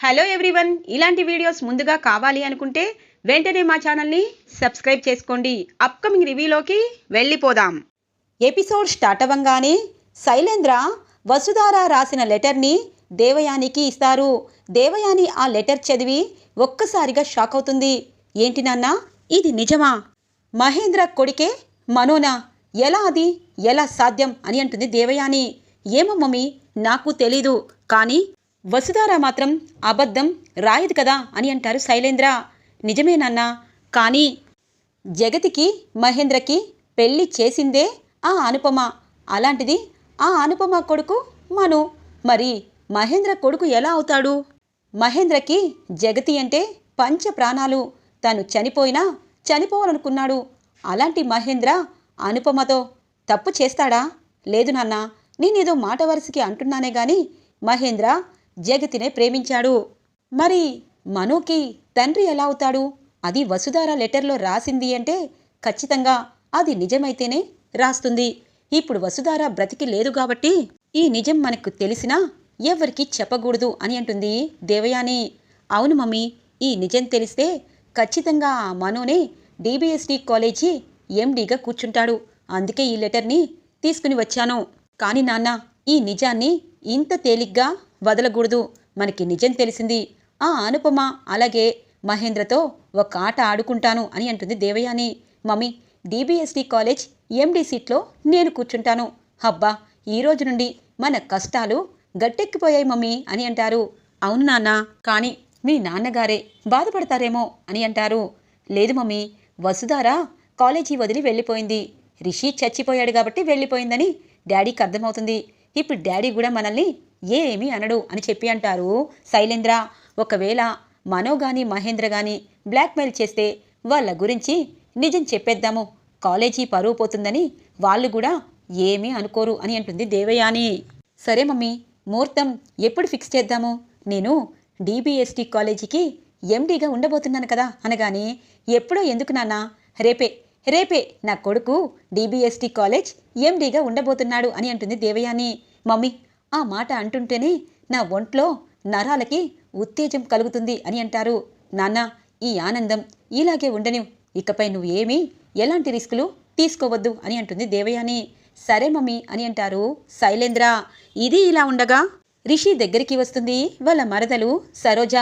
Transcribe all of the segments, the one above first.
Hello everyone ఇలాంటి videos ముందుగా కావాలి అనుకుంటే వెంటనే మా ఛానల్ని సబ్స్క్రైబ్ చేసుకోండి. అప్కమింగ్ రివ్యూలోకి వెళ్ళిపోదాం. ఎపిసోడ్ స్టార్ట్ అవ్వంగానే శైలేంద్ర వసుధార రాసిన లెటర్ని దేవయానికి ఇస్తారు. దేవయాని ఆ లెటర్ చదివి ఒక్కసారిగా షాక్ అవుతుంది. ఏంటి నాన్న? ఇది నిజమా? మహేంద్ర కొడికే మనోనా? ఎలా అది? ఎలా సాధ్యం అని అంటుంది దేవయాని. ఏమో మమ్మీ నాకు తెలీదు. కానీ వసుధార మాత్రం అబద్ధం రాయదు కదా అని అంటారు శైలేంద్ర. నిజమేనన్నా కానీ జగతికి మహేంద్రకి పెళ్ళి చేసిందే ఆ అనుపమ. అలాంటిది ఆ అనుపమ కొడుకు మను. మరి మహేంద్ర కొడుకు ఎలా అవుతాడు? మహేంద్రకి జగతి అంటే పంచ ప్రాణాలు. తను చనిపోయినా చనిపోవాలనుకున్నాడు. అలాంటి మహేంద్ర అనుపమతో తప్పు చేస్తాడా? లేదు నాన్న నేనేదో మాట వరుసకి అంటున్నానే గాని మహేంద్ర జగతినే ప్రేమించాడు. మరి మనుకి తండ్రి ఎలా అవుతాడు? అది వసుధార లెటర్లో రాసింది అంటే ఖచ్చితంగా అది నిజమైతేనే రాస్తుంది. ఇప్పుడు వసుధార బ్రతికి లేదు కాబట్టి ఈ నిజం మనకు తెలిసినా ఎవరికి చెప్పకూడదు అని అంటుంది దేవయాని. అవును మమ్మీ ఈ నిజం తెలిస్తే ఖచ్చితంగా ఆ మనోనే డీబీఎస్టీ కాలేజీ ఎండీగా కూర్చుంటాడు. అందుకే ఈ లెటర్ని తీసుకుని వచ్చాను. కానీ నాన్న ఈ నిజాన్ని ఇంత తేలిగ్గా వదలకూడదు. మనకి నిజం తెలిసింది. ఆ అనుపమ అలాగే మహేంద్రతో ఒక ఆట ఆడుకుంటాను అని అంటుంది Devayani. Mummy DBST college MD సీట్లో నేను కూర్చుంటాను. హబ్బా ఈ రోజు నుండి మన కష్టాలు గట్టెక్కిపోయాయి మమ్మీ అని అంటారు. అవును నాన్న కానీ మీ నాన్నగారే బాధపడతారేమో అని అంటారు. లేదు మమ్మీ వసుధారా కాలేజీ వదిలి వెళ్ళిపోయింది. రిషి చచ్చిపోయాడు కాబట్టి వెళ్ళిపోయిందని డాడీకి అర్థమవుతుంది. ఇప్పుడు డాడీ కూడా మనల్ని ఏమీ అనడు అని చెప్పి అంటారు శైలేంద్ర. ఒకవేళ మనో గాని మహేంద్ర గాని బ్లాక్మెయిల్ చేస్తే వాళ్ళ గురించి నిజం చెప్పేద్దాము. కాలేజీ పరువు పోతుందని వాళ్ళు కూడా ఏమీ అనుకోరు అని అంటుంది దేవయాని. సరే మమ్మీ ముహూర్తం ఎప్పుడు ఫిక్స్ చేద్దాము? నేను డీబీఎస్టీ కాలేజీకి ఎండీగా ఉండబోతున్నాను కదా అనగానే ఎప్పుడో ఎందుకు నాన్న? రేపే రేపే నా కొడుకు డీబీఎస్టీ కాలేజ్ ఎండీగా ఉండబోతున్నాడు అని అంటుంది దేవయాని. మమ్మీ ఆ మాట అంటుంటేనే నా ఒంట్లో నరాలకి ఉత్తేజం కలుగుతుంది అని అంటారు. నాన్న ఈ ఆనందం ఇలాగే ఉండనివ్. ఇకపై నువ్వు ఏమీ ఎలాంటి రిస్కులు తీసుకోవద్దు అని అంటుంది దేవయాని. సరే మమ్మీ అని అంటారు శైలేంద్ర. ఇది ఇలా ఉండగా రిషి దగ్గరికి వస్తుంది. వాళ్ళ మరదలు సరోజ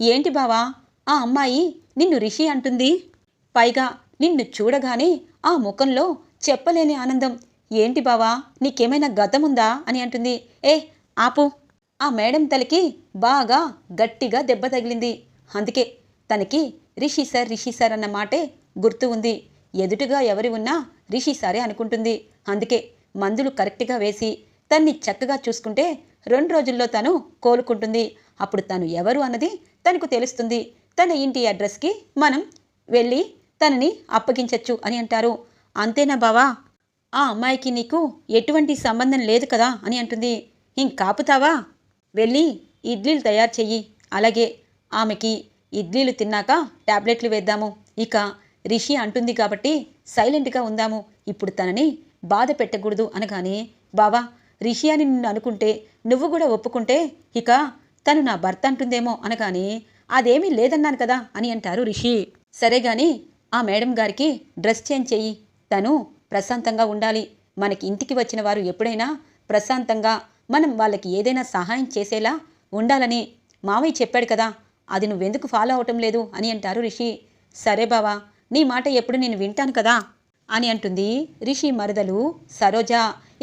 ఏంటి బావా ఆ అమ్మాయి నిన్ను రిషి అంటుంది? పైగా నిన్ను చూడగానే ఆ ముఖంలో చెప్పలేని ఆనందం ఏంటి బావా? నీకేమైనా గతముందా? అని అంటుంది. ఏ ఆపు. ఆ మేడం తలకి బాగా గట్టిగా దెబ్బ తగిలింది. అందుకే తనకి రిషి సార్ రిషి సార్ అన్న మాటే గుర్తు ఉంది. ఎదుటిగా ఎవరి ఉన్నా రిషి సారే అనుకుంటుంది. అందుకే మందులు కరెక్ట్గా వేసి తన్ని చక్కగా చూసుకుంటే రెండు రోజుల్లో తను కోలుకుంటుంది. అప్పుడు తను ఎవరు అన్నది తనకు తెలుస్తుంది. తన ఇంటి అడ్రస్కి మనం వెళ్ళి తనని అప్పగించచ్చు అని అంటారు. అంతేనా బావా? ఆ అమ్మాయికి నీకు ఎటువంటి సంబంధం లేదు కదా అని అంటుంది. ఇంకాపుతావా వెళ్ళి ఇడ్లీలు తయారు చెయ్యి. అలాగే ఆమెకి ఇడ్లీలు తిన్నాక టాబ్లెట్లు వేద్దాము. ఇక రిషి అంటుంది కాబట్టి సైలెంట్గా ఉందాము. ఇప్పుడు తనని బాధ పెట్టకూడదు అనగానే బావా రిషి అని నిన్ను అనుకుంటే నువ్వు కూడా ఒప్పుకుంటే ఇక తను నా భర్త అంటుందేమో అనగానే అదేమీ లేదన్నాను కదా అని అంటారు రిషి. సరే గాని ఆ మేడం గారికి డ్రెస్ చేంజ్ చెయ్యి. తను ప్రశాంతంగా ఉండాలి. మనకి ఇంటికి వచ్చిన వారు ఎప్పుడైనా ప్రశాంతంగా మనం వాళ్ళకి ఏదైనా సహాయం చేసేలా ఉండాలని మావయ్య చెప్పాడు కదా. అది నువ్వెందుకు ఫాలో అవటం లేదు అని అంటారు రిషి. సరే బావా నీ మాట ఎప్పుడు నేను వింటాను కదా అని అంటుంది రిషి మరదలు సరోజ.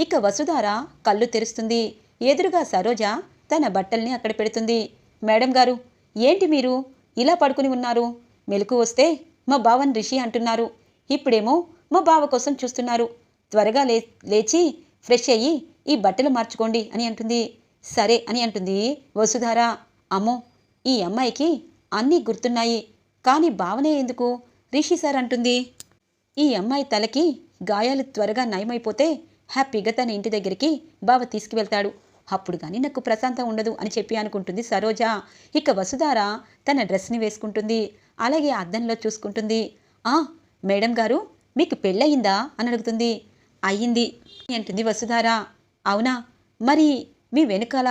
ఇక వసుధార కళ్ళు తెరుస్తుంది. ఎదురుగా సరోజ తన బట్టల్ని అక్కడ పెడుతుంది. మేడం గారు ఏంటి మీరు ఇలా పడుకుని ఉన్నారు? మెలకు వస్తే మా బావన్ రిషి అంటున్నారు. ఇప్పుడేమో మా బావ కోసం చూస్తున్నారు. త్వరగా లే లేచి ఫ్రెష్ అయ్యి ఈ బట్టలు మార్చుకోండి అని అంటుంది. సరే అని అంటుంది వసుధార. అమ్మో ఈ అమ్మాయికి అన్నీ గుర్తున్నాయి. కానీ భావనే ఎందుకు? రిషి సార్ అంటుంది. ఈ అమ్మాయి తలకి గాయాలు త్వరగా నయమైపోతే హ్యాపీగా తన ఇంటి దగ్గరికి బావ తీసుకువెళ్తాడు. అప్పుడు కానీ నాకు ప్రశాంతం ఉండదు అని చెప్పి అనుకుంటుంది సరోజ. ఇక వసుధార తన డ్రెస్ని వేసుకుంటుంది. అలాగే అద్దంలో చూసుకుంటుంది. ఆ మేడం గారు మీకు పెళ్ళయిందా? అని అడుగుతుంది. అయ్యింది అంటుంది వసుధార. అవునా? మరి మీ వెనుకాల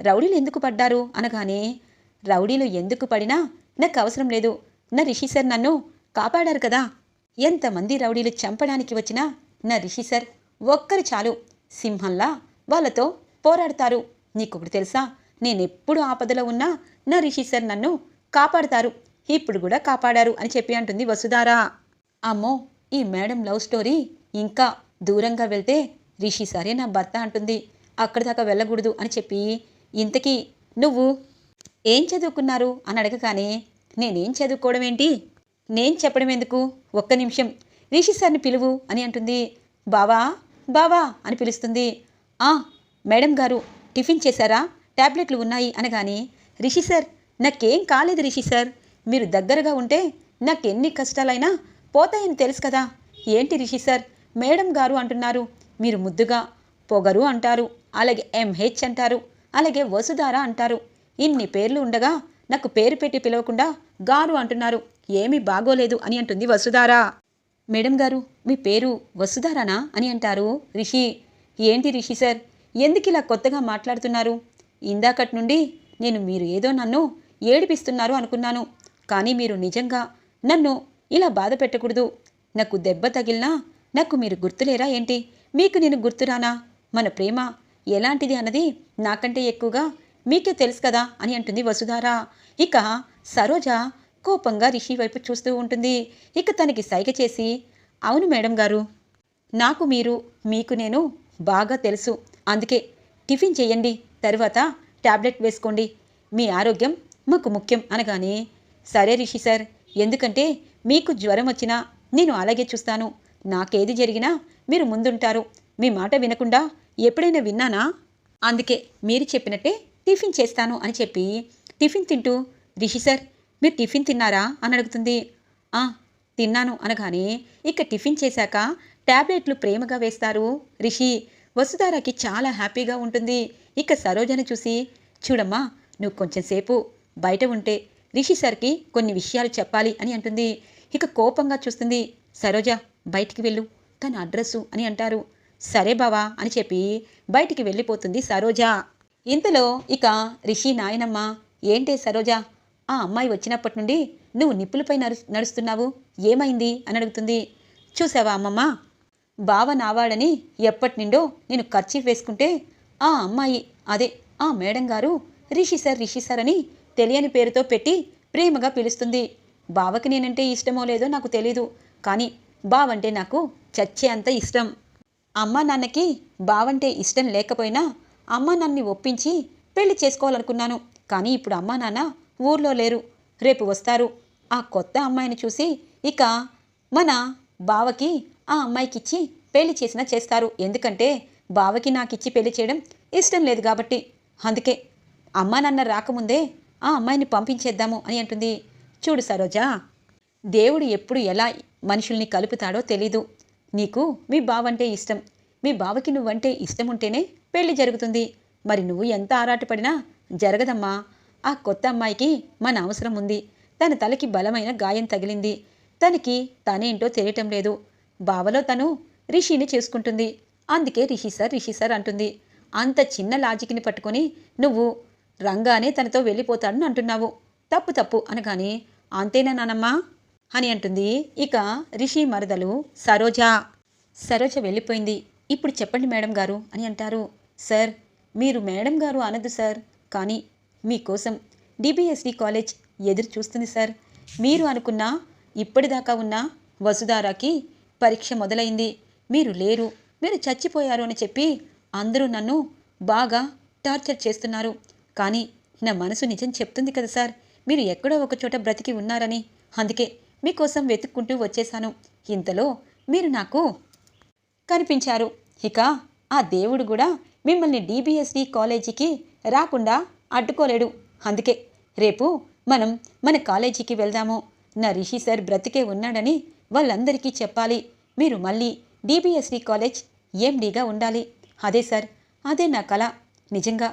రౌడీలు ఎందుకు పడ్డారు? అనగానే రౌడీలు ఎందుకు పడినా నాకు అవసరం లేదు. నా రిషి సార్ నన్ను కాపాడారు కదా. ఎంతమంది రౌడీలు చంపడానికి వచ్చినా నా రిషి సార్ ఒక్కరు చాలు. సింహంలా వాళ్ళతో పోరాడతారు. నీకొకటి తెలుసా? నేనెప్పుడు ఆపదలో ఉన్నా నా రిషి సార్ నన్ను కాపాడతారు. ఇప్పుడు కూడా కాపాడారు అని చెప్పి అంటుంది వసుధారా. అమ్మో! ఈ మేడం లవ్ స్టోరీ ఇంకా దూరంగా వెళ్తే రిషి సరే నా భర్త అంటుంది అక్కడి దాకా వెళ్ళకూడదు అని చెప్పి ఇంతకీ నువ్వు ఏం చదువుకున్నారు అని అడగగానే నేనేం చదువుకోవడం ఏంటి? నేను చెప్పడం ఎందుకు? ఒక్క నిమిషం. రిషి సార్ని పిలువు అని అంటుంది. బావా బావా అని పిలుస్తుంది. ఆ మేడం గారు టిఫిన్ చేశారా? టాబ్లెట్లు ఉన్నాయి అనగానే రిషి సార్ నాకేం కాలేదు రిషి సార్. మీరు దగ్గరగా ఉంటే నాకెన్ని కష్టాలైనా పోతాయని తెలుసు కదా. ఏంటి రిషి సార్? మేడం గారు అంటున్నారు. మీరు ముద్దుగా పొగరు అంటారు. అలాగే ఎంహెచ్ అంటారు. అలాగే వసుధార అంటారు. ఇన్ని పేర్లు ఉండగా నాకు పేరు పెట్టి పిలవకుండా గారు అంటున్నారు. ఏమీ బాగోలేదు అని అంటుంది వసుధార. మేడం గారు మీ పేరు వసుధారానా అని అంటారు రిషి. ఏంటి రిషి సార్? ఎందుకు ఇలా కొత్తగా మాట్లాడుతున్నారు? ఇందాకటి నుండి నేను మీరు ఏదో నన్ను ఏడిపిస్తున్నారు అనుకున్నాను. కానీ మీరు నిజంగా నన్ను ఇలా బాధ పెట్టకూడదు. నాకు దెబ్బ తగిలినా నాకు మీరు గుర్తులేరా ఏంటి? మీకు నేను గుర్తురానా? మన ప్రేమ ఎలాంటిది అన్నది నాకంటే ఎక్కువగా మీకే తెలుసు కదా అని అంటుంది వసుధార. ఇక సరోజ కోపంగా రిషి వైపు చూస్తూ ఉంటుంది. ఇక తనకి సైగ చేసి అవును మేడం గారు నాకు మీరు మీకు నేను బాగా తెలుసు. అందుకే టిఫిన్ చేయండి తర్వాత టాబ్లెట్ వేసుకోండి. మీ ఆరోగ్యం మాకు ముఖ్యం అనగానే సరే రిషి సార్ ఎందుకంటే మీకు జ్వరం వచ్చినా నేను అలాగే చూస్తాను. నాకేది జరిగినా మీరు ముందుంటారు. మీ మాట వినకుండా ఎప్పుడైనా విన్నానా? అందుకే మీరు చెప్పినట్టే టిఫిన్ చేస్తాను అని చెప్పి టిఫిన్ తింటూ రిషి సార్ మీరు టిఫిన్ తిన్నారా? అని అడుగుతుంది. "ఆ, తిన్నాను అనగానే ఇక టిఫిన్ చేశాక టాబ్లెట్లు ప్రేమగా వేస్తారు. రిషి వసుధారాకి చాలా హ్యాపీగా ఉంటుంది. ఇక సరోజను చూసి చూడమ్మా నువ్వు కొంచెం సేపు బయట ఉంటే రిషి సార్కి కొన్ని విషయాలు చెప్పాలి అని అంటుంది. ఇక కోపంగా చూస్తుంది సరోజ బయటికి వెళ్ళు. తన అడ్రస్సు అని అంటారు. సరే బావా అని చెప్పి బయటికి వెళ్ళిపోతుంది సరోజ. ఇంతలో ఇక రిషి నాయనమ్మ ఏంటే సరోజ? ఆ అమ్మాయి వచ్చినప్పటి నుండి నువ్వు నిప్పులపై నడు నడుస్తున్నావు. ఏమైంది? అని అడుగుతుంది. చూసావా అమ్మమ్మ? బావ నావాడని ఎప్పటి నుండో నేను ఖర్చు వేసుకుంటే ఆ అమ్మాయి అదే ఆ మేడం గారు రిషి సార్ రిషి సార్ అని తెలియని పేరుతో పెట్టి ప్రేమగా పిలుస్తుంది. బావకి నేనంటే ఇష్టమో లేదో నాకు తెలీదు. కానీ బావంటే నాకు చచ్చే అంత ఇష్టం. అమ్మ నాన్నకి బావంటే ఇష్టం లేకపోయినా అమ్మ నాన్నని ఒప్పించి పెళ్ళి చేసుకోవాలనుకున్నాను. కానీ ఇప్పుడు అమ్మా నాన్న ఊర్లో లేరు. రేపు వస్తారు. ఆ కొత్త అమ్మాయిని చూసి ఇక మన బావకి ఆ అమ్మాయికిచ్చి పెళ్ళి చేసినా చేస్తారు. ఎందుకంటే బావకి నాకిచ్చి పెళ్ళి చేయడం ఇష్టం లేదు కాబట్టి. అందుకే అమ్మా నాన్న రాకముందే ఆ అమ్మాయిని పంపించేద్దాము అని అంటుంది. చూడు సరోజా దేవుడు ఎప్పుడు ఎలా మనుషుల్ని కలుపుతాడో తెలీదు. నీకు మీ బావంటే ఇష్టం. మీ బావకి నువ్వంటే ఇష్టం ఉంటేనే పెళ్ళి జరుగుతుంది. మరి నువ్వు ఎంత ఆరాటపడినా జరగదమ్మా. ఆ కొత్త అమ్మాయికి మన అవసరం ఉంది. తన తలకి బలమైన గాయం తగిలింది. తనకి తనేంటో తెలియటం లేదు. బావలో తను రిషిని చేసుకుంటుంది. అందుకే రిషి సార్ రిషి సార్ అంటుంది. అంత చిన్న లాజిక్ని పట్టుకొని నువ్వు రంగానే తనతో వెళ్ళిపోతాడని అంటున్నావు. తప్పు తప్పు అనగానే అంతేనా నానమ్మా? అని అంటుంది. ఇక రిషి మరదలు సరోజ. సరోజ వెళ్ళిపోయింది. ఇప్పుడు చెప్పండి మేడం గారు అని అంటారు. సార్ మీరు మేడం గారు అనదు సార్. కానీ మీకోసం డిబిఎస్డి కాలేజ్ ఎదురు చూస్తుంది సార్. మీరు అనుకున్న ఇప్పటిదాకా ఉన్న వసుధారాకి పరీక్ష మొదలైంది. మీరు లేరు. మీరు చచ్చిపోయారు అని చెప్పి అందరూ నన్ను బాగా టార్చర్ చేస్తున్నారు. కానీ నా మనసు నిజం చెప్తుంది కదా సార్. మీరు ఎక్కడో ఒకచోట బ్రతికి ఉన్నారని. అందుకే మీకోసం వెతుక్కుంటూ వచ్చేశాను. ఇంతలో మీరు నాకు కనిపించారు. ఇక ఆ దేవుడు కూడా మిమ్మల్ని డీబీఎస్డి కాలేజీకి రాకుండా అడ్డుకోలేడు. అందుకే రేపు మనం మన కాలేజీకి వెళ్దాము. నా రిషి సార్ బ్రతికే ఉన్నాడని వాళ్ళందరికీ చెప్పాలి. మీరు మళ్ళీ డీబీఎస్డి కాలేజ్ ఎండీగా ఉండాలి. అదే సార్ అదే నా కళ నిజంగా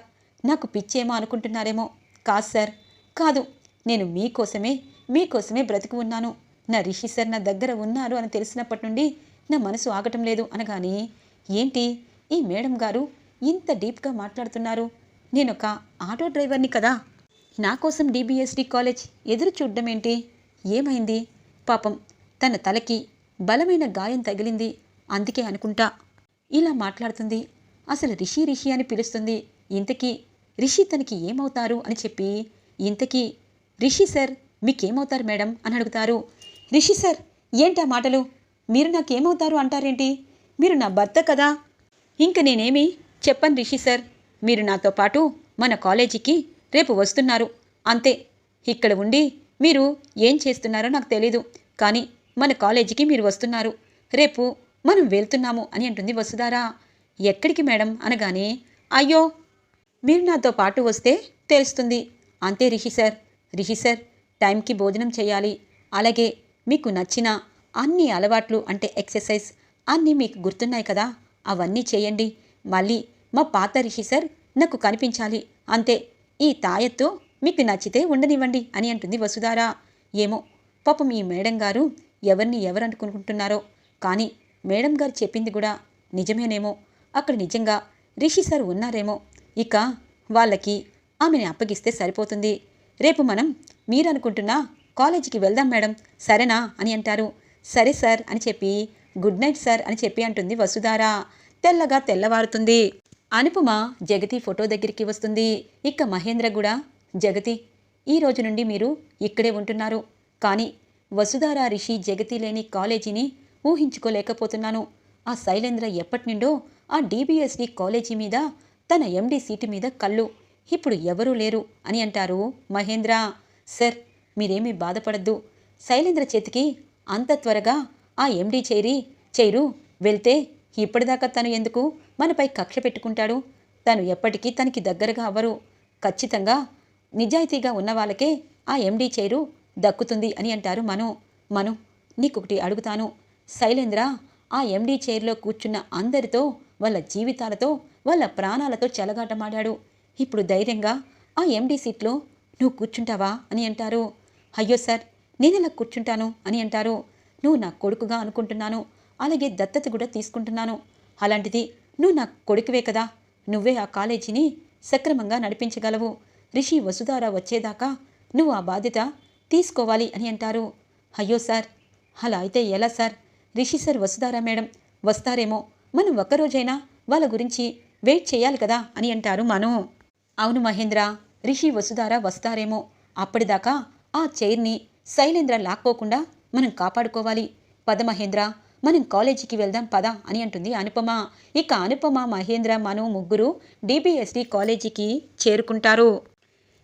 నాకు పిచ్చేమో అనుకుంటున్నారేమో. కాదు సార్ కాదు. నేను మీకోసమే మీకోసమే బ్రతికి ఉన్నాను. నా రిషి సార్ నా దగ్గర ఉన్నారు అని తెలిసినప్పటి నుండి నా మనసు ఆగటం లేదు అనగాని ఏంటి? ఈ మేడం గారు ఇంత డీప్గా మాట్లాడుతున్నారు. నేను ఒక ఆటో డ్రైవర్ని కదా. నా కోసం డిబిఎస్డి కాలేజ్ ఎదురు చూడడం ఏంటి? ఏమైంది? పాపం తన తలకి బలమైన గాయం తగిలింది. అందుకే అనుకుంటా. ఇలా మాట్లాడుతుంది. అసలు రిషి రిషి అని పిలుస్తుంది. ఇంతకీ రిషి తనకి ఏమవుతారు అని చెప్పి ఇంతకీ రిషి సార్ మీకేమవుతారు మేడం? అని అడుగుతారు. రిషి సార్ ఏంటి ఆ మాటలు? మీరు నాకేమవుతారు అంటారేంటి? మీరు నా భర్త కదా? ఇంక నేనేమి? చెప్పను రిషి సార్ మీరు నాతో పాటు మన కాలేజీకి రేపు వస్తున్నారు. అంతే. ఇక్కడ ఉండి మీరు ఏం చేస్తున్నారో నాకు తెలీదు. కానీ మన కాలేజీకి మీరు వస్తున్నారు. రేపు మనం వెళ్తున్నాము అని అంటుంది వసుధారా. ఎక్కడికి మేడం? అనగానే అయ్యో మీరు నాతో పాటు వస్తే తెలుస్తుంది. అంతే రిషి సార్. రిషి సార్ టైంకి భోజనం చేయాలి. అలాగే మీకు నచ్చిన అన్ని అలవాట్లు అంటే ఎక్సర్సైజ్ అన్నీ మీకు గుర్తున్నాయి కదా. అవన్నీ చేయండి. మళ్ళీ మా పాత రిషి సార్ నాకు కనిపించాలి. అంతే. ఈ తాయత్తు మీకు నచ్చితే ఉండనివ్వండి అని అంటుంది వసుధారా. ఏమో పాపం ఈ మేడం గారు ఎవరిని ఎవరనుకుంటున్నారో కానీ మేడం గారు చెప్పింది కూడా నిజమేనేమో. అక్కడ నిజంగా రిషి సార్ ఉన్నారేమో. ఇక వాళ్ళకి ఆమెని అప్పగిస్తే సరిపోతుంది. రేపు మనం మీరనుకుంటున్న కాలేజీకి వెళ్దాం మేడం. సరేనా అని అంటారు. సరే సార్ అని చెప్పి గుడ్ నైట్ సార్ అని చెప్పి అంటుంది వసుధారా. తెల్లగా తెల్లవారుతుంది. అనుపమ జగతి ఫోటో దగ్గరికి వస్తుంది. ఇక మహేంద్ర కూడా జగతి ఈ రోజు నుండి మీరు ఇక్కడే ఉంటున్నారు. కానీ వసుధారా రిషి జగతి లేని కాలేజీని ఊహించుకోలేకపోతున్నాను. ఆ శైలేంద్ర ఎప్పటి నుండో ఆ డీబీఎస్డి కాలేజీ మీద తన ఎండి సీటు మీద కళ్ళు. ఇప్పుడు ఎవరూ లేరు అని అంటారు మహేంద్ర. సార్ మీరేమీ బాధపడద్దు. శైలేంద్ర చేతికి అంత త్వరగా ఆ ఎండి చేరి చేరు వెళ్తే ఇప్పటిదాకా తను ఎందుకు మనపై కక్ష పెట్టుకుంటాడు? తను ఎప్పటికీ తనకి దగ్గరగా అవ్వరు. ఖచ్చితంగా నిజాయితీగా ఉన్న వాళ్ళకే ఆ ఎండి చేరు దక్కుతుంది అని అంటారు మను. మను నీకొకటి అడుగుతాను. శైలేంద్ర ఆ ఎండి చైర్లో కూర్చున్న అందరితో వాళ్ళ జీవితాలతో వాళ్ళ ప్రాణాలతో చెలగాటమాడాడు. ఇప్పుడు ధైర్యంగా ఆ ఎండీ సీట్లో నువ్వు కూర్చుంటావా? అని అంటారు. అయ్యో సార్ నేనెలా కూర్చుంటాను? అని అంటారు. నువ్వు నా కొడుకుగా అనుకుంటున్నాను. అలాగే దత్తత కూడా తీసుకుంటున్నాను. అలాంటిది నువ్వు నా కొడుకువే కదా. నువ్వే ఆ కాలేజీని సక్రమంగా నడిపించగలవు. రిషి వసుధార వచ్చేదాకా నువ్వు ఆ బాధ్యత తీసుకోవాలి అని అంటారు. అయ్యో సార్ అలా అయితే ఎలా sir? Rishi sir Vasudhara madam వస్తారేమో. మనం ఒక్కరోజైనా వాళ్ళ గురించి వెయిట్ చేయాలి కదా అని అంటారు మనం. అవును మహేంద్ర రిషి వసుధార వస్తారేమో. అప్పటిదాకా ఆ చైర్ని శైలేంద్ర లాక్కోకుండా మనం కాపాడుకోవాలి. పద మహేంద్ర మనం కాలేజీకి వెళ్దాం పద అని అంటుంది అనుపమ. ఇక అనుపమ మహేంద్ర మను ముగ్గురు డిబిఎస్డి కాలేజీకి చేరుకుంటారు.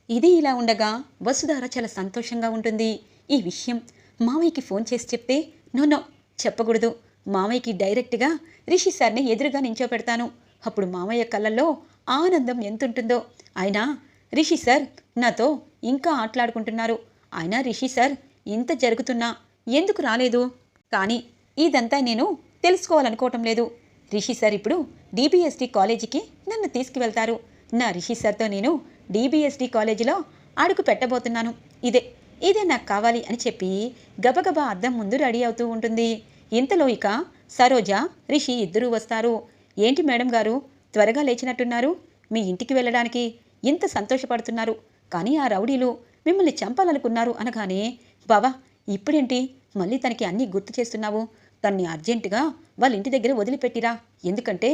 ఇది ఇలా ఉండగా వసుధార చాలా సంతోషంగా ఉంటుంది. ఈ విషయం మావయ్యకి ఫోన్ చేసి చెప్తే నో నో చెప్పకూడదు. మామయ్యకి డైరెక్ట్గా రిషి సార్ని ఎదురుగా నించోపెడతాను. అప్పుడు మామయ్య కళ్ళల్లో ఆనందం ఎంతుంటుందో. అయినా రిషి సార్ నాతో ఇంకా ఆటలాడుకుంటున్నారు. అయినా రిషి సార్ ఇంత జరుగుతున్నా ఎందుకు రాలేదు? కానీ ఇదంతా నేను తెలుసుకోవాలనుకోవటం లేదు. రిషి సార్ ఇప్పుడు డిబిఎస్డి కాలేజీకి నన్ను తీసుకువెళ్తారు. నా రిషి సార్తో నేను డిబిఎస్డి కాలేజీలో అడుగు పెట్టబోతున్నాను. ఇదే ఇదే నాకు కావాలి అని చెప్పి గబగబా అద్దం ముందు రెడీ అవుతూ ఉంటుంది. ఇంతలో ఇక సరోజ రిషి ఇద్దరూ వస్తారు. ఏంటి మేడం గారు? త్వరగా లేచినట్టున్నారు. మీ ఇంటికి వెళ్ళడానికి ఇంత సంతోషపడుతున్నారు. కానీ ఆ రౌడీలు మిమ్మల్ని చంపాలనుకున్నారు అనగానే బావా ఇప్పుడేంటి? మళ్ళీ తనకి అన్నీ గుర్తు చేస్తున్నావు. తన్ని అర్జెంటుగా వాళ్ళ ఇంటి దగ్గర వదిలిపెట్టిరా. ఎందుకంటే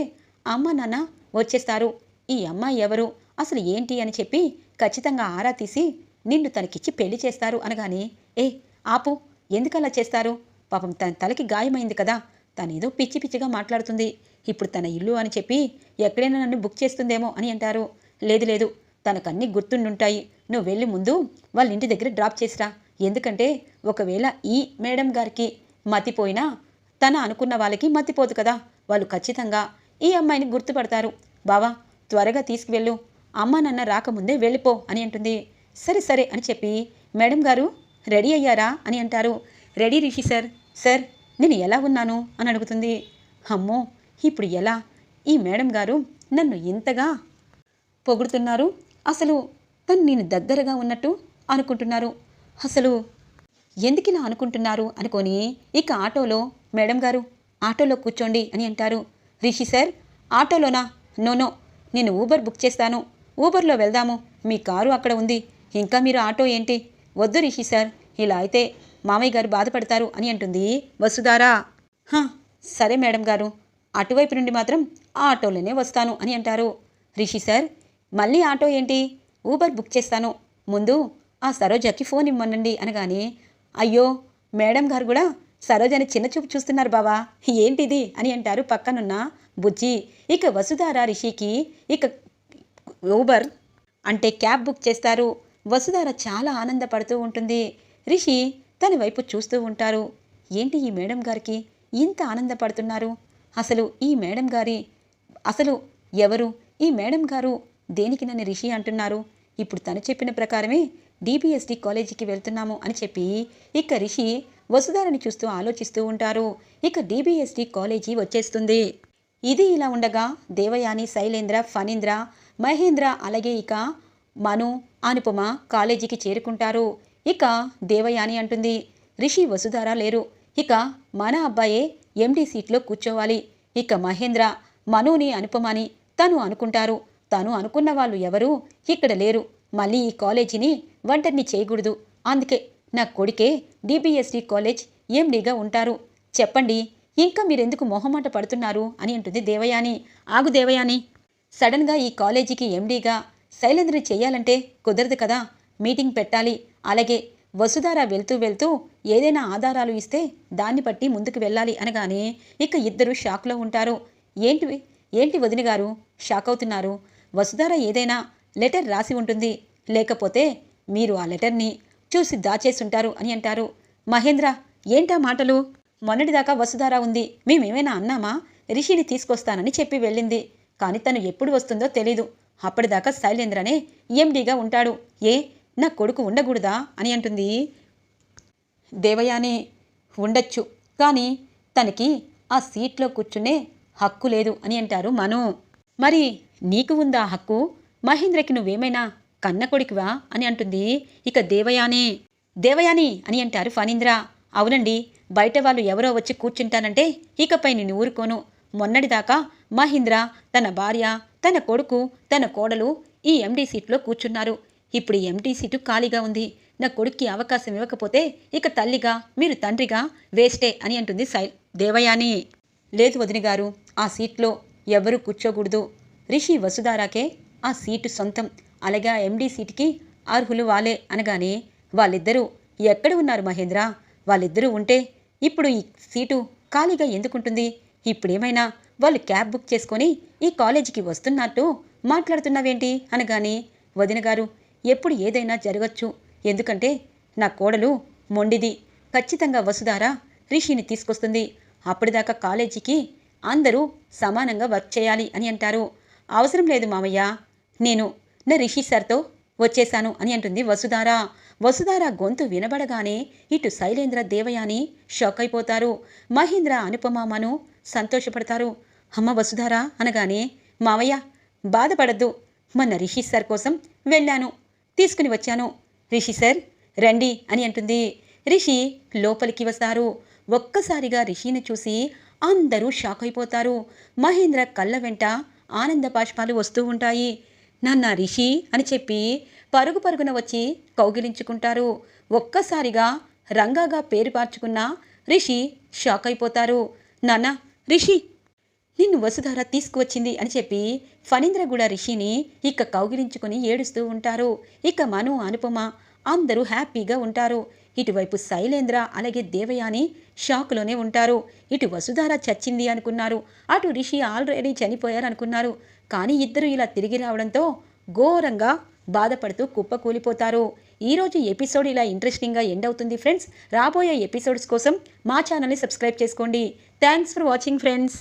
అమ్మ నాన్న వచ్చేస్తారు. ఈ అమ్మాయి ఎవరు? అసలు ఏంటి? అని చెప్పి ఖచ్చితంగా ఆరా తీసి నిన్ను తనకిచ్చి పెళ్ళి చేస్తారు. అనగానే ఏ ఆపు ఎందుకలా చేస్తారు? పాపం తన తలకి గాయమైంది కదా. తనేదో పిచ్చి పిచ్చిగా మాట్లాడుతుంది. ఇప్పుడు తన ఇల్లు అని చెప్పి ఎక్కడైనా నన్ను బుక్ చేస్తుందేమో అని అంటారు. లేదు లేదు. తనకన్నీ గుర్తుండుంటాయి. నువ్వు వెళ్ళి ముందు వాళ్ళ ఇంటి దగ్గర డ్రాప్ చేసిరా. ఎందుకంటే ఒకవేళ ఈ మేడం గారికి మతిపోయినా తన అనుకున్న వాళ్ళకి మతిపోదు కదా. వాళ్ళు ఖచ్చితంగా ఈ అమ్మాయిని గుర్తుపడతారు. బావా త్వరగా తీసుకువెళ్ళు. అమ్మ నాన్న రాకముందే వెళ్ళిపో అని అంటుంది. సరే సరే అని చెప్పి మేడం గారు రెడీ అయ్యారా అని అంటారు. Ready Rishi sir. సార్ నేను ఎలా ఉన్నాను? అని అడుగుతుంది. అమ్మో ఇప్పుడు ఎలా? ఈ మేడం గారు నన్ను ఇంతగా పొగుడుతున్నారు. అసలు తను నేను దగ్గరగా ఉన్నట్టు అనుకుంటున్నారు. అసలు ఎందుకిలా అనుకుంటున్నారు? అనుకొని ఇక ఆటోలో మేడం గారు ఆటోలో కూర్చోండి అని అంటారు. రిషి సార్ ఆటోలోనా? నో నో నేను ఊబర్ బుక్ చేస్తాను. ఊబర్లో వెళ్దాము. మీ కారు అక్కడ ఉంది. ఇంకా మీరు ఆటో ఏంటి? వద్దు రిషి సార్ ఇలా అయితే మామయ్య గారు బాధపడతారు అని అంటుంది వసుధారా. "హ, సరే మేడం గారు. అటువైపు నుండి మాత్రం ఆ ఆటోలోనే వస్తాను అని అంటారు. రిషి సార్ మళ్ళీ ఆటో ఏంటి? ఊబర్ బుక్ చేస్తాను. ముందు ఆ సరోజకి ఫోన్ ఇమ్మనండి అనగానే అయ్యో మేడం గారు కూడా సరోజని చిన్న చూపు చూస్తున్నారు బావా. ఏంటిది అని అంటారు పక్కనున్న బుజ్జి. ఇక వసుధార రిషికి ఇక ఊబర్ అంటే క్యాబ్ బుక్ చేస్తారు. వసుధార చాలా ఆనందపడుతూ ఉంటుంది. రిషి తన వైపు చూస్తూ ఉంటారు. ఏంటి ఈ మేడం గారికి ఇంత ఆనందపడుతున్నారు? అసలు ఈ మేడం గారి అసలు ఎవరు? ఈ మేడం గారు దేనికి నన్ను రిషి అంటున్నారు? ఇప్పుడు తను చెప్పిన ప్రకారమే డిబిఎస్డి కాలేజీకి వెళ్తున్నాము అని చెప్పి ఇక రిషి వసుధారని చూస్తూ ఆలోచిస్తూ ఉంటారు. ఇక డిబిఎస్డి కాలేజీ వచ్చేస్తుంది. ఇది ఇలా ఉండగా దేవయాని శైలేంద్ర ఫణీంద్ర మహేంద్ర అలాగే ఇక మను అనుపమ కాలేజీకి చేరుకుంటారు. ఇక దేవయాని అంటుంది. రిషి వసుధార లేరు. ఇక మన అబ్బాయే ఎండి సీట్లో కూర్చోవాలి. ఇక మహేంద్ర మనుని అనుపమని తను అనుకుంటారు. తను అనుకున్న వాళ్ళు ఎవరూ ఇక్కడ లేరు. మళ్ళీ ఈ కాలేజీని వంటర్ని చేయకూడదు. అందుకే నా కొడుకే డిబిఎస్డి కాలేజ్ ఎండిగా ఉంటారు. చెప్పండి ఇంకా మీరెందుకు మొహమాట పడుతున్నారు? అని అంటుంది దేవయాని. ఆగు దేవయాని. సడన్గా ఈ కాలేజీకి ఎండీగా శైలేంద్ర చేయాలంటే కుదరదు కదా. మీటింగ్ పెట్టాలి. అలాగే వసుధార వెళ్తూ వెళ్తూ ఏదైనా ఆధారాలు ఇస్తే దాన్ని బట్టి ముందుకు వెళ్ళాలి అనగానే ఇక ఇద్దరు షాక్లో ఉంటారు. ఏంటి ఏంటి వదిన గారు? షాక్ అవుతున్నారు. వసుధార ఏదైనా లెటర్ రాసి ఉంటుంది. లేకపోతే మీరు ఆ లెటర్ని చూసి దాచేసుంటారు అని అంటారు. మహేంద్ర ఏంటా మాటలు? మొన్నటిదాకా వసుధార ఉంది. మేమేమైనా అన్నామా? రిషిని తీసుకొస్తానని చెప్పి వెళ్ళింది. కానీ తను ఎప్పుడు వస్తుందో తెలీదు. అప్పటిదాకా శైలేంద్రనే ఎండీగా ఉంటాడు. ఏ? నా కొడుకు ఉండకూడదా? అని అంటుంది. దేవయాని ఉండొచ్చు. కానీ తనకి ఆ సీట్లో కూర్చునే హక్కు లేదు అని అంటారు మను. మరి నీకు ఉందా హక్కు? మహేంద్రకి నువ్వేమైనా కన్న కొడుకువా? అని అంటుంది. ఇక దేవయాని. దేవయాని అని అంటారు ఫణీంద్ర. అవునండి బయట వాళ్ళు ఎవరో వచ్చి కూర్చుంటానంటే ఇకపై నేను ఊరుకోను. మొన్నటిదాకా మహేంద్ర తన భార్య తన కొడుకు తన కోడలు ఈ ఎండీ సీట్లో కూర్చున్నారు. ఇప్పుడు ఎంటీ సీటు ఖాళీగా ఉంది. నా కొడుక్కి అవకాశం ఇవ్వకపోతే ఇక తల్లిగా మీరు తండ్రిగా వేస్టే అని అంటుంది సై దేవయాని! లేదు వదిన గారు ఆ సీట్లో ఎవరు కూర్చోకూడదు. రిషి వసుధారాకే ఆ సీటు సొంతం. అలాగే ఎండీ సీటుకి అర్హులు వాలే అనగానే వాళ్ళిద్దరూ ఎక్కడ ఉన్నారు మహేంద్ర? వాళ్ళిద్దరూ ఉంటే ఇప్పుడు ఈ సీటు ఖాళీగా ఎందుకుంటుంది? ఇప్పుడేమైనా వాళ్ళు క్యాబ్ బుక్ చేసుకొని ఈ కాలేజీకి వస్తున్నట్టు మాట్లాడుతున్నావేంటి? అనగానే వదిన గారు ఎప్పుడు ఏదైనా జరగచ్చు. ఎందుకంటే నా కోడలు మొండిది. ఖచ్చితంగా వసుధార రిషిని తీసుకొస్తుంది. అప్పటిదాకా కాలేజీకి అందరూ సమానంగా వర్క్ చేయాలి అని అంటారు. అవసరం లేదు మామయ్య. నేను నా రిషి సార్తో వచ్చేశాను అని అంటుంది వసుధార. వసుధార గొంతు వినబడగానే ఇటు శైలేంద్ర దేవయాని షాక్ అయిపోతారు. మహేంద్ర అనుపమామను సంతోషపడతారు. అమ్మ వసుధార అనగానే మావయ్య బాధపడద్దు. మొన్న రిషి సార్ కోసం వెళ్ళాను. తీసుకుని వచ్చాను. రిషి సార్ రండి అని అంటుంది. రిషి లోపలికి వస్తారు. ఒక్కసారిగా రిషిని చూసి అందరూ షాక్ అయిపోతారు. మహేంద్ర కళ్ళ వెంట ఆనంద బాష్పాలు వస్తూ ఉంటాయి. నాన్న రిషి అని చెప్పి పరుగు పరుగున వచ్చి కౌగిలించుకుంటారు. ఒక్కసారిగా రంగాగా పేరు మార్చుకున్న రిషి షాక్ అయిపోతారు. నాన్న రిషి నిన్ను వసుధార తీసుకువచ్చింది అని చెప్పి ఫణీంద్ర కూడా రిషిని ఇక కౌగిలించుకుని ఏడుస్తూ ఉంటారు. ఇక మను అనుపమ అందరూ హ్యాపీగా ఉంటారు. ఇటువైపు శైలేంద్ర అలాగే దేవయాని షాక్లోనే ఉంటారు. ఇటు వసుధార చచ్చింది అనుకున్నారు. అటు రిషి ఆల్రెడీ చనిపోయారు అనుకున్నారు కానీ ఇద్దరు ఇలా తిరిగి రావడంతో ఘోరంగా బాధపడుతూ కుప్పకూలిపోతారు. ఈరోజు ఎపిసోడ్ ఇలా ఇంట్రెస్టింగ్గా ఎండ్ అవుతుంది ఫ్రెండ్స్. రాబోయే ఎపిసోడ్స్ కోసం మా ఛానల్ని సబ్స్క్రైబ్ చేసుకోండి. Thanks for watching friends.